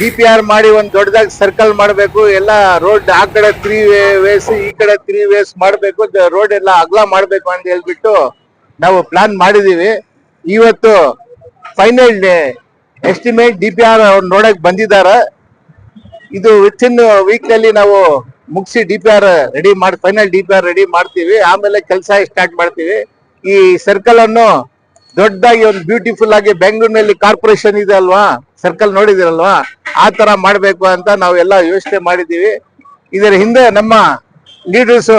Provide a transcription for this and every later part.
D P R ಮಾಡಿ ಒಂದ್ ದೊಡ್ಡದಾಗಿ ಸರ್ಕಲ್ ಮಾಡಬೇಕು, ಎಲ್ಲ ರೋಡ್ ಆ ಕಡೆ ತ್ರೀ ವೇಸ್ ಈ ಕಡೆ ತ್ರೀ ವೇಸ್ ಮಾಡಬೇಕು ರೋಡ್ ಎಲ್ಲ ಅಗಲ ಮಾಡಬೇಕು ಅಂತ ಹೇಳ್ಬಿಟ್ಟು ನಾವು ಪ್ಲಾನ್ ಮಾಡಿದೀವಿ. ಇವತ್ತು final estimate D P R ಅವ್ರು ನೋಡಕ್ ಬಂದಿದ್ದಾರೆ ಇದು ವಿತ್ ಇನ್ ವೀಕ್ನಲ್ಲಿ ನಾವು ಮುಗಿಸಿ ಡಿ ಪಿ ಆರ್ ರೆಡಿ ಮಾಡಿ final D P R ready ಮಾಡ್ತೀವಿ. ಆಮೇಲೆ ಕೆಲಸ ಸ್ಟಾರ್ಟ್ ಮಾಡ್ತೀವಿ. ಈ ಸರ್ಕಲ್ ಅನ್ನು ದೊಡ್ಡದಾಗಿ ಒಂದು ಬ್ಯೂಟಿಫುಲ್ ಆಗಿ ಬೆಂಗಳೂರಿನಲ್ಲಿ ಕಾರ್ಪೊರೇಷನ್ ಇದೆ ಅಲ್ವಾ? ಸರ್ಕಲ್ ನೋಡಿದಿರಲ್ವಾ? ಆ ತರ ಮಾಡ್ಬೇಕು ಅಂತ ನಾವೆಲ್ಲ ಯೋಚನೆ ಮಾಡಿದೀವಿ ಇದರ ಹಿಂದೆ ನಮ್ಮ ಲೀಡರ್ಸ್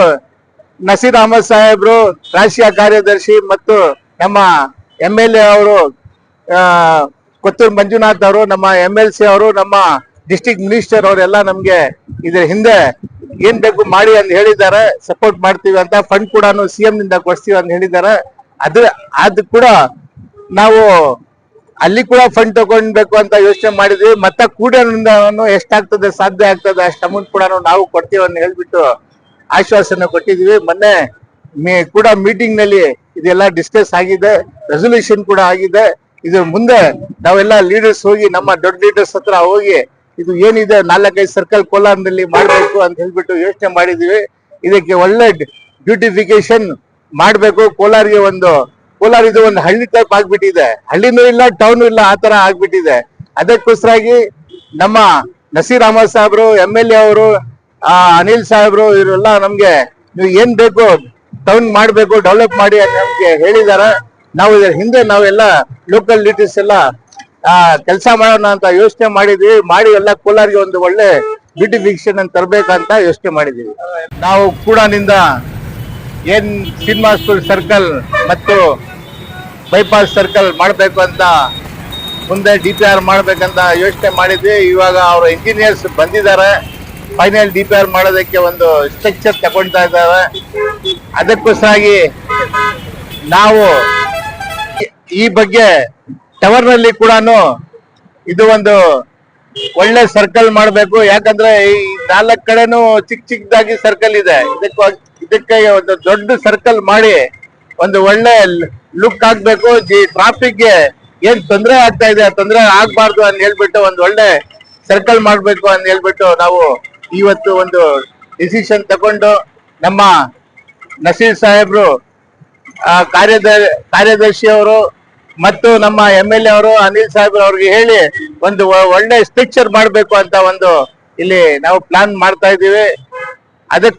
ನಸೀರ್ ಅಹಮದ್ ಸಾಹೇಬ್ರು, ರಾಷ್ಟ್ರೀಯ ಕಾರ್ಯದರ್ಶಿ ಮತ್ತು ನಮ್ಮ ಎಂ ಎಲ್ ಎ ಅವರು ಕೊತ್ತೂರು ಮಂಜುನಾಥ್ ಅವರು, ನಮ್ಮ ಎಂ ಎಲ್ ಸಿ ಅವರು, ನಮ್ಮ ಡಿಸ್ಟಿಕ್ ಮಿನಿಸ್ಟರ್ ಅವರೆಲ್ಲ ನಮ್ಗೆ ಇದ್ರ ಹಿಂದೆ ಏನ್ ಬೇಕು ಮಾಡಿ ಅಂತ ಹೇಳಿದ್ದಾರೆ. ಸಪೋರ್ಟ್ ಮಾಡ್ತೀವಿ ಅಂತ ಫಂಡ್ ಕೂಡ ಸಿಎಂ ನಿಂದ ಕೊಡ್ತೀವಿ ಅಂತ ಹೇಳಿದ್ದಾರೆ. ಅದು ಅದು ಕೂಡ ನಾವು ಅಲ್ಲಿ ಕೂಡ ಫಂಡ್ ತಗೊಳ್ಬೇಕು ಅಂತ ಯೋಚನೆ ಮಾಡಿದ್ವಿ. ಮತ್ತೆ ಕೂಡ ಎಷ್ಟಾಗ್ತದೆ, ಸಾಧ್ಯ ಆಗ್ತದೆ ಅಷ್ಟು ಅಮೌಂಟ್ ಕೂಡ ನಾವು ಕೊಡ್ತೀವಿ ಅಂತ ಹೇಳ್ಬಿಟ್ಟು ಆಶ್ವಾಸನೆ ಕೊಟ್ಟಿದ್ವಿ. ಮೊನ್ನೆ ಕೂಡ ಮೀಟಿಂಗ್ನಲ್ಲಿ ಇದೆಲ್ಲ ಡಿಸ್ಕಸ್ ಆಗಿದೆ ರೆಸೊಲ್ಯೂಷನ್ ಕೂಡ ಆಗಿದೆ. ಇದು ಮುಂದೆ ನಾವೆಲ್ಲ ಲೀಡರ್ಸ್ ಹೋಗಿ, ನಮ್ಮ ದೊಡ್ಡ ಲೀಡರ್ಸ್ ಹತ್ರ ಹೋಗಿ ಇದು ಏನಿದೆ, ನಾಲ್ಕೈದು ಸರ್ಕಲ್ ಕೋಲಾರದಲ್ಲಿ ಮಾಡಬೇಕು ಅಂತ ಹೇಳ್ಬಿಟ್ಟು ಯೋಚನೆ ಮಾಡಿದೀವಿ. ಇದಕ್ಕೆ ಒಳ್ಳೆ ಬ್ಯೂಟಿಫಿಕೇಶನ್ ಮಾಡಬೇಕು. ಕೋಲಾರ್ಗೆ ಒಂದು ಕೋಲಾರ ಇದು ಒಂದು ಹಳ್ಳಿ ಟೈಪ್ ಆಗ್ಬಿಟ್ಟಿದೆ. ಹಳ್ಳಿನೂ ಇಲ್ಲ ಟೌನ್ ಇಲ್ಲ, ಆ ತರ ಆಗ್ಬಿಟ್ಟಿದೆ. ಅದಕ್ಕೋಸ್ಕರಾಗಿ ನಮ್ಮ ನಸೀರ್ ಅಹಮದ್ ಸಾಹೇಬ್ರು ಎಂ ಎಲ್ ಎ ಅವರು ಅನಿಲ್ ಸಾಹೇಬ್ರು ಇವರೆಲ್ಲ ನಮ್ಗೆ ನೀವು ಏನ್ ಬೇಕು ಟೌನ್ ಮಾಡ್ಬೇಕು ಡೆವಲಪ್ ಮಾಡಿ ಅಂತ ನಮ್ಗೆ ಹೇಳಿದಾರೆ ನಾವು ಇದ್ರ ಹಿಂದೆ ನಾವೆಲ್ಲ ಲೋಕಲ್ ಲೀಡರ್ಸ್ ಎಲ್ಲ ಕೆಲಸ ಮಾಡೋಣ ಅಂತ ಯೋಚನೆ ಮಾಡಿದ್ವಿ. ಮಾಡಿ ಎಲ್ಲ ಕೋಲಾರಿಗೆ ಒಂದು ಒಳ್ಳೆ ಬ್ಯೂಟಿಫಿಕೇಶನ್ ತರಬೇಕಂತ ಯೋಚನೆ ಮಾಡಿದ್ವಿ ನಾವು ಕೂಡನಿಂದ ಏನ್ ಸಿನಿಮಾ ಸ್ಕೂಲ್ ಸರ್ಕಲ್ ಮತ್ತು ಬೈಪಾಸ್ ಸರ್ಕಲ್ ಮಾಡಬೇಕು ಅಂತ ಮುಂದೆ ಡಿ ಪಿ ಆರ್ ಮಾಡಬೇಕಂತ ಯೋಚನೆ ಮಾಡಿದ್ವಿ. ಇವಾಗ ಅವರು ಇಂಜಿನಿಯರ್ಸ್ ಬಂದಿದ್ದಾರೆ. ಫೈನಲ್ ಡಿ ಪಿ ಆರ್ ಮಾಡೋದಕ್ಕೆ ಒಂದು ಸ್ಟ್ರಕ್ಚರ್ ತಗೊಳ್ತಾ ಇದ್ದಾರೆ. ಅದಕ್ಕೋಸ್ಕರಾಗಿ ನಾವು ಈ- ಈ ಬಗ್ಗೆ ಟವರ್ನಲ್ಲಿ ಕೂಡ ಇದು ಒಂದು ಒಳ್ಳೆ ಸರ್ಕಲ್ ಮಾಡಬೇಕು. ಯಾಕಂದ್ರೆ ಈ ನಾಲ್ಕು ಕಡೆನೂ ಚಿಕ್ಕ ಚಿಕ್ಕದಾಗಿ ಸರ್ಕಲ್ ಇದೆ. ಇದಕ್ಕೆ ಇದಕ್ಕೆ ಒಂದು ದೊಡ್ಡ ಸರ್ಕಲ್ ಮಾಡಿ ಒಂದು ಒಳ್ಳೆ ಲುಕ್ ಆಗ್ಬೇಕು ಟ್ರಾಫಿಕ್ಗೆ ಏನ್ ತೊಂದರೆ ಆಗ್ತಾ ಇದೆ, ತೊಂದರೆ ಆಗ್ಬಾರ್ದು ಅಂತ ಹೇಳ್ಬಿಟ್ಟು ಒಂದು ಒಳ್ಳೆ ಸರ್ಕಲ್ ಮಾಡ್ಬೇಕು ಅಂತ ಹೇಳ್ಬಿಟ್ಟು ನಾವು ಇವತ್ತು ಒಂದು ಡಿಸಿಷನ್ ತಗೊಂಡು ನಮ್ಮ ನಸೀರ್ ಸಾಹೇಬ್ರು ಕಾರ್ಯದರ್ಶಿ ಅವರು ಮತ್ತು ನಮ್ಮ ಎಂ ಎಲ್ ಎ ಅವರು, ಅನಿಲ್ ಸಾಹೇಬ್ ಅವ್ರಿಗೆ ಹೇಳಿ ಒಂದು ಒಳ್ಳೆ ಸ್ಟ್ರಕ್ಚರ್ ಮಾಡ್ಬೇಕು ಅಂತ ಒಂದು ಇಲ್ಲಿ ನಾವು ಪ್ಲಾನ್ ಮಾಡ್ತಾ ಇದೀವಿ ಅದಕ್ಕೆ